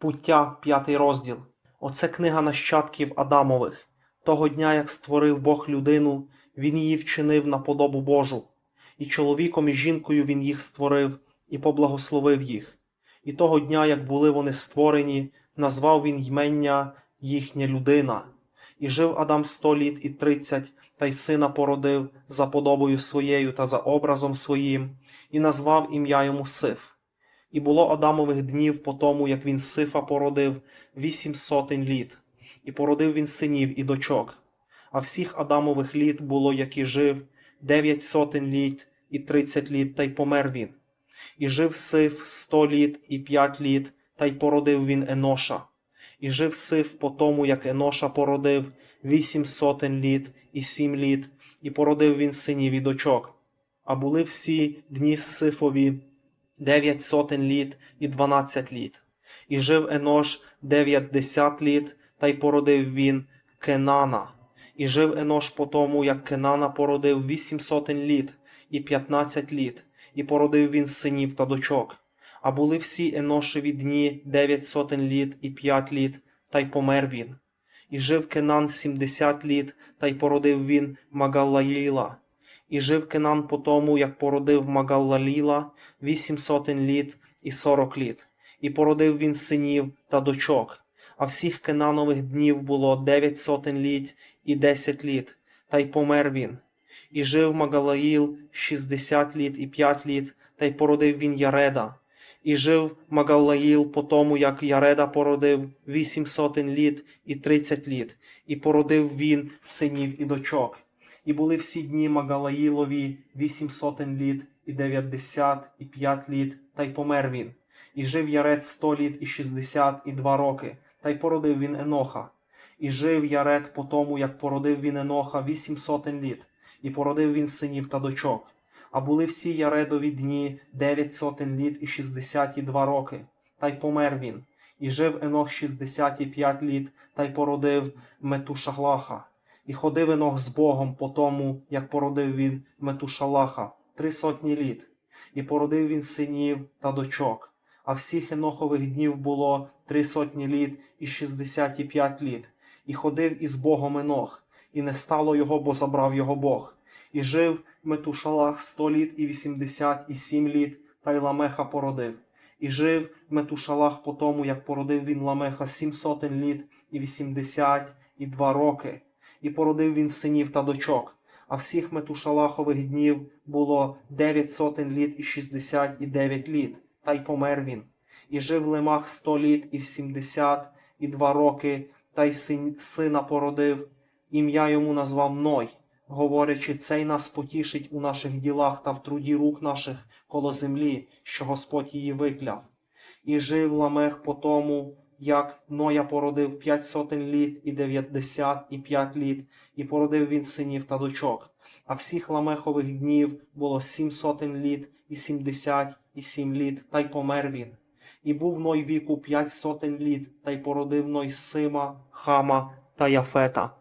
Пуття, п'ятий розділ. Оце книга нащадків Адамових. Того дня, як створив Бог людину, він її вчинив на подобу Божу. І чоловіком і жінкою він їх створив і поблагословив їх. І того дня, як були вони створені, назвав він ймення їхня людина. І жив Адам сто літ і тридцять, та й сина породив за подобою своєю та за образом своїм, і назвав ім'я йому Сиф. І було Адамових днів по тому, як він Сифа породив вісім сотень літ, і породив він синів і дочок. А всіх Адамових літ було, як і жив, дев'ять сотень літ і тридцять літ, та й помер він. І жив Сиф сто літ і п'ять літ, та й породив він Еноша. І жив Сиф по тому, як Еноша породив вісім сотень літ і сім літ, і породив він синів і дочок. А були всі дні Сифові дев'ять сотень літ і дванадцять літ. І жив Енош дев'ятдесят літ, та й породив він Кенана. І жив Енош по тому, як Кенана породив вісім сотень літ і п'ятнадцять літ, і породив він синів та дочок. А були всі Еношеві дні дев'ять сотень літ і п'ять літ, та й помер він. І жив Кенан сімдесят літ, та й породив він Магалаїла. І жив Кенан по тому, як породив Магалаліла вісім сотень літ і сорок літ, і породив він синів та дочок. А всіх Кенанових днів було дев'ять сотень літ і десять літ, та й помер він. І жив Магалаїл шістдесят літ і п'ять літ, та й породив він Яреда. І жив Магалаїл по тому, як Яреда породив вісім сотень літ і тридцять літ, і породив він синів і дочок. І були всі дні Магалаїлові вісім сотень літ і дев'ятдесят і п'ять літ, та й помер він. І жив Яред сто літ і шістдесят і два роки, та й породив він Еноха. І жив Яред по тому, як породив він Еноха вісім сотень літ, і породив він синів та дочок. А були всі Яредові дні дев'ять сотень літ і шістдесят і два роки, та й помер він. І жив Енох шістдесят і п'ять літ, та й породив Метушалаха. І ходив Енох з Богом по тому, як породив він Метушалаха, три сотні літ, і породив він синів та дочок. А всіх Енохових днів було три сотні літ і шістдесят і п'ять літ, і ходив із Богом Енох, і не стало його, бо забрав його Бог. І жив Метушалах сто літ і вісімдесят і сім літ, та й Ламеха породив. І жив Метушалах по тому, як породив він Ламеха сім сотень літ і вісімдесят і два роки, і породив він синів та дочок. А всіх Метушалахових днів було дев'ять сотень літ і шістдесят і дев'ять літ, та й помер він. І жив Лемах сто літ і сімдесят і два роки, та й син, сина породив. Ім'я йому назвав Ной, говорячи, цей нас потішить у наших ділах та в труді рук наших коло землі, що Господь її викляв. І жив Ламех по тому, як Ноя породив п'ять сотень літ і дев'ятдесят і п'ять літ, і породив він синів та дочок. А всіх Ламехових днів було сім сотень літ і сімдесят і сім літ, та й помер він. І був Ной віку п'ять сотень літ, та й породив Ной Сима, Хама та Яфета.